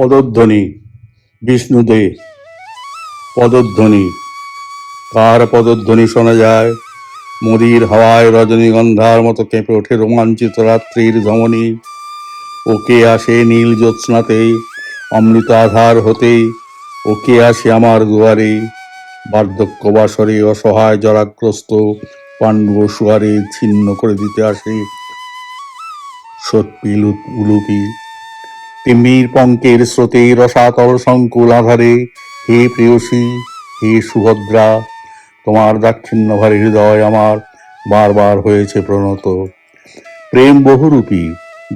পদধ্বনি, বিষ্ণুদে। পদধ্বনি, কার পদধ্বনি শোনা যায়? মদির হাওয়ায় রজনীগন্ধার মতো কেঁপে ওঠে রোমাঞ্চিত রাত্রির ধমনী। ওকে আসে নীল জ্যোৎস্নাতে অমৃত আধার হতে ওকে আসে আমার দুয়ারে বার্ধক্য বাসরে অসহায় জরাগ্রস্ত পাণ্ডব সুয়ারে ছিন্ন করে দিতে আসে সত্যি উলুপি। তিমির পঙ্কের স্রোতে রসাতল সংকুল আধারে। হে প্রেয়সী, হে সুভদ্রা, তোমার দাক্ষিণ্য ভারী হৃদয় আমার বারবার হয়েছে প্রণত। প্রেম বহুরূপী,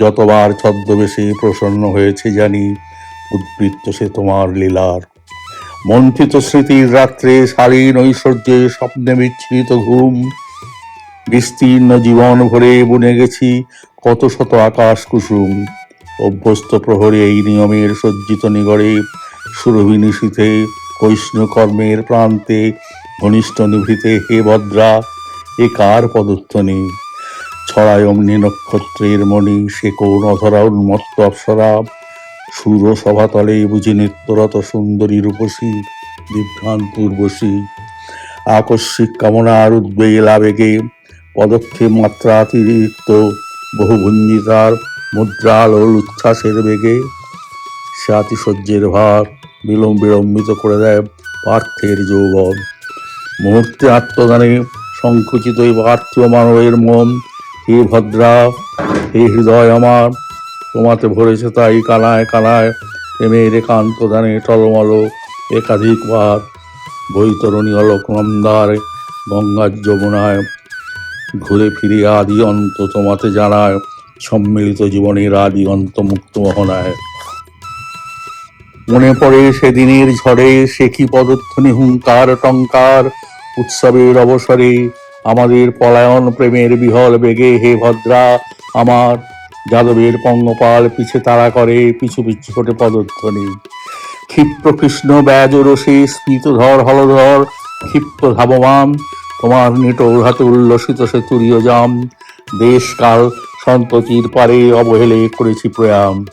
যতবার ছদ্মবেশে প্রসন্ন হয়েছে জানি, উদ্বৃত্ত সে তোমার লীলার। মন্থিত স্মৃতির রাত্রে শালীন ঐশ্বর্যে স্বপ্নে বিচ্ছুরিত ঘুম। বিস্তীর্ণ জীবন ভরে বুনে গেছি কত শত আকাশ কুসুম। অভ্যস্ত প্রহরে এই নিয়মের সজ্জিত নিগড়ে সুরভি নিশীথে কর্মের প্রান্তে ঘনিষ্ঠ নিভৃতে হে ভদ্রা, এ কার পদধ্বনি? ছড়ায় অমনি নক্ষত্রের মণি, সে কোন অধরা উন্মত্ত অপ্সরা? সুর সভাতলে বুঝি নিত্যরত সুন্দরী রূপসী বিভ্রান্ত উর্বশী আকস্মিক কামনার উদ্বেগ আবেগে পদক্ষেপ মাত্রাতিরিক্ত, বহুভঞ্জিতার মুদ্রালোল উচ্ছ্বাসের বেগে সে আতিশয্যের ভার বিলম্ব বিলম্বিত করে দেয় পার্থের যৌবন। মুহূর্তে আত্মদানে সংকুচিত এই পার্থিব মানবের মন। হে ভদ্রা, হে হৃদয় আমার, তোমাতে ভরেছে তাই কানায় কানায় প্রেমের একান্ত দানে টলমল একাধিকবার বৈতরণী অলোকনন্দার গঙ্গার যমুনায় ঘুরে ফিরে আদি অন্ত তোমাতে জানায় সম্মিলিত জীবনের আদি অন্ত মুক্ত মোহনায় মনে পড়ে সেদিনের ঝড়ে সে কি পদধ্বনি হুঙ্কার টঙ্কার, উৎসবের অবসরে আমাদের পলায়ন প্রেমের বিহল বেগে হে ভদ্রা, আমার যাদবের পঙ্গপাল পিছে তাড়া করে, পিছু পিছু ছোটে পদধ্বনি। ক্ষিপ্র কৃষ্ণ ব্যাজ রসে স্ফীতধর হলধর, ক্ষিপ্ত ধাবমান, তোমার নিটোর হাতে উল্লসিত সে তুরীয় জাম। দেশ কাল সন্ততির পারে অবহেলে করেছি প্রয়াম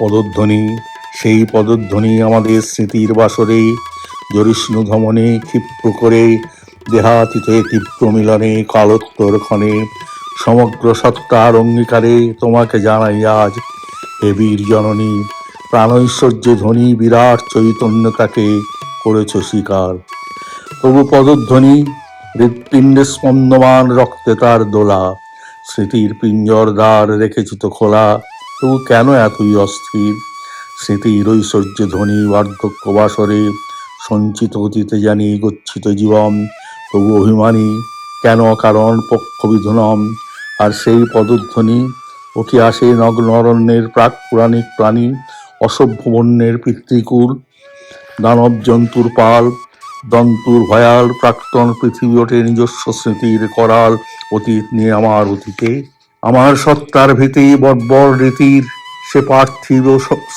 পদধ্বনি, সেই পদধ্বনি আমাদের স্মৃতির বাসরে, জরিষ্ণু ধমনে ক্ষিপ্র করে, দেহাতীতে তীব্র মিলনে, কালোত্তর ক্ষণে, সমগ্র সত্তার অঙ্গীকারে তোমাকে জানাই আজ হে বীর জননী, প্রাণৈশ্বর্যে ধ্বনি বিরাট চৈতন্যতাকে করেছ স্বীকার। তবু পদধ্বনি হৃৎপিণ্ডে স্পন্দমান রক্তে তার দোলা। স্মৃতির পিঞ্জর দ্বার রেখেছি তো খোলা। তবু কেন এতই অস্থির? স্মৃতির ঐশ্বর্য ধ্বনি, বার্ধক্য বাসরে, সঞ্চিত অতীতে জানি গচ্ছিত জীবন। তবু অভিমানী, কেন কারণ পক্ষবিধনম? আর সেই পদধ্বনি ওকে আসে নগ্ন অরণ্যের প্রাক পুরাণিক প্রাণী, অসভ্য বন্যের পিতৃকুল? দানব জন্তুর পাল দন্তুর ভয়াল প্রাক্তন পৃথিবী ওঠে নিজস্ব স্মৃতির করাল অতীত নিয়ে আমার অতীতে। আমার সত্তার ভীতি, বর্বর রীতির, সে পার্থিব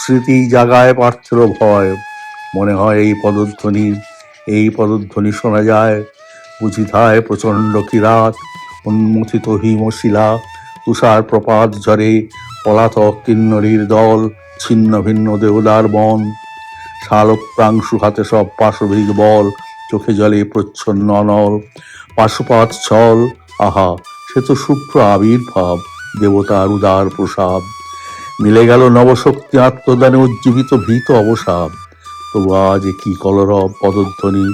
স্মৃতি জাগায় পার্থের ভয়। মনে হয় এই পদধ্বনি এই পদধ্বনি শোনা যায়। বুঝিধায় প্রচণ্ড কিরাত উন্মথিত হিমশিলা তুষার প্রপাত ঝরে পলাতক কিন্নরীর দল, ছিন্ন ভিন্ন দেহদার বন। শালক প্রাংশু হাতে সব পাশবিক বল, চোখে জলে প্রচ্ছন্ন অনল। পাশুপাত ছল, আহা, সে তো শুভ্র আবির্ভাব, দেবতার উদার প্রসাদ মিলে গেল নবশক্তি আত্মদানে উজ্জীবিত ভীত অবসাদ তবু আজ কি কলরব, পদধ্বনি,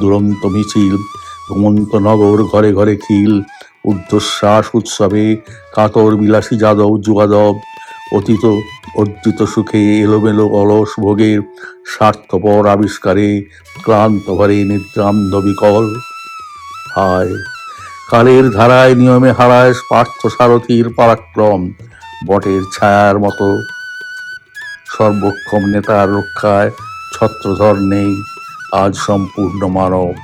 দুরন্ত মিছিল, ঘুমন্ত নগর ঘরে ঘরে খিল, ঊর্ধ্বশ্বাস উৎসবে কাতর বিলাসী যাদব যুগাদব, অতীত অর্জিত সুখে এলোমেলো অলস ভোগের স্বার্থপর আবিষ্কারে ক্লান্ত ভরে নিদ্রান্ধ বিকল। হায়, কালের ধারায় নিয়মে হারায় পার্থ সারথীর পরাক্রম, বটের ছায়ার মতো। সর্বক্ষম নেতার রক্ষায় ছত্রধর নেই আজ সম্পূর্ণ মানব।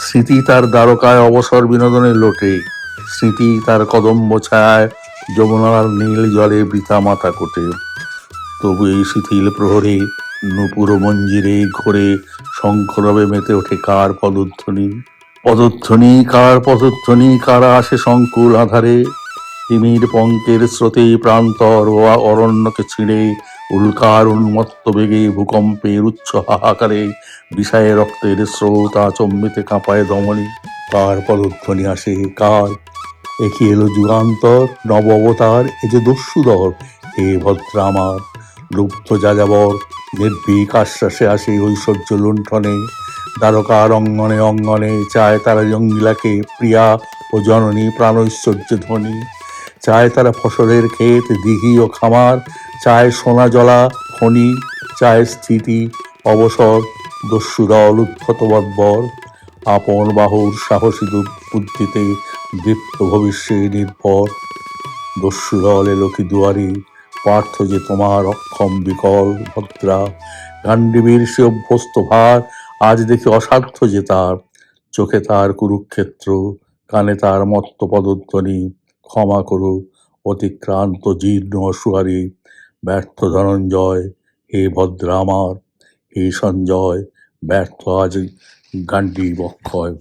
স্মৃতি তার দ্বারকায় অবসর বিনোদনের লোটে, স্মৃতি তার কদম্ব ছায়ায় যমুনার নীল জলে বৃথা মাথা কোটে। তবু এই শিথিল প্রহরে নুপুর মঞ্জিরে ঘোরে শঙ্খরবে মেতে ওঠে কার পদধ্বনি? পদধ্বনি, কার পদধ্বনি, কারা আসে সংকুল আধারে? তিমির পঙ্কের স্রোতে প্রান্তর ও অরণ্যকে ছিঁড়ে উল্কার উন্মত্ত বেগে ভূকম্পের উচ্চ হাহাকারে বিষায় রক্তের স্রোত আচম্বিতে কাঁপায় দমনে কার পদধ্বনি আসে, কার একি এলো যুগান্তর নব অবতার এ যে দস্যুদর হে ভদ্র আমার। লুব্ধ যাযাবর, নির্ভীক আশ্বাসে আসে ঐশ্বর্য লুণ্ঠনে। দ্বারকার অঙ্গনে অঙ্গনে চায় তারা জঙ্গিলাকে প্রিয়া ও জননী প্রাণৈশ্বর্য ধ্বনি। চায় তারা ফসলের ক্ষেত, দিঘি ও খামার, চায় সোনা জলা, খনি, চায় স্থিতি, অবসর দস্যুদল উদ্ধত বর্বর আপন বাহুর সাহসী বুদ্ধিতে দীপ্ত ভবিষ্যে নির্ভর। দস্যুদল এলো কি দুয়ারি, পার্থ যে তোমার অক্ষম বিকল ভদ্রা। গান্ডীবীর সে অভ্যস্ত ভার, আজ দেখি অসাধ্য যে তার। চোখে তার কুরুক্ষেত্র, কানে তার মত্ত পদধ্বনি। ক্ষমা করো, অতিক্রান্ত, জীর্ণ অসুহারি ব্যর্থ ধনঞ্জয়, হে ভদ্রা আমার, হে সঞ্জয়, ব্যর্থ আজ গান্ডী বক্ষয়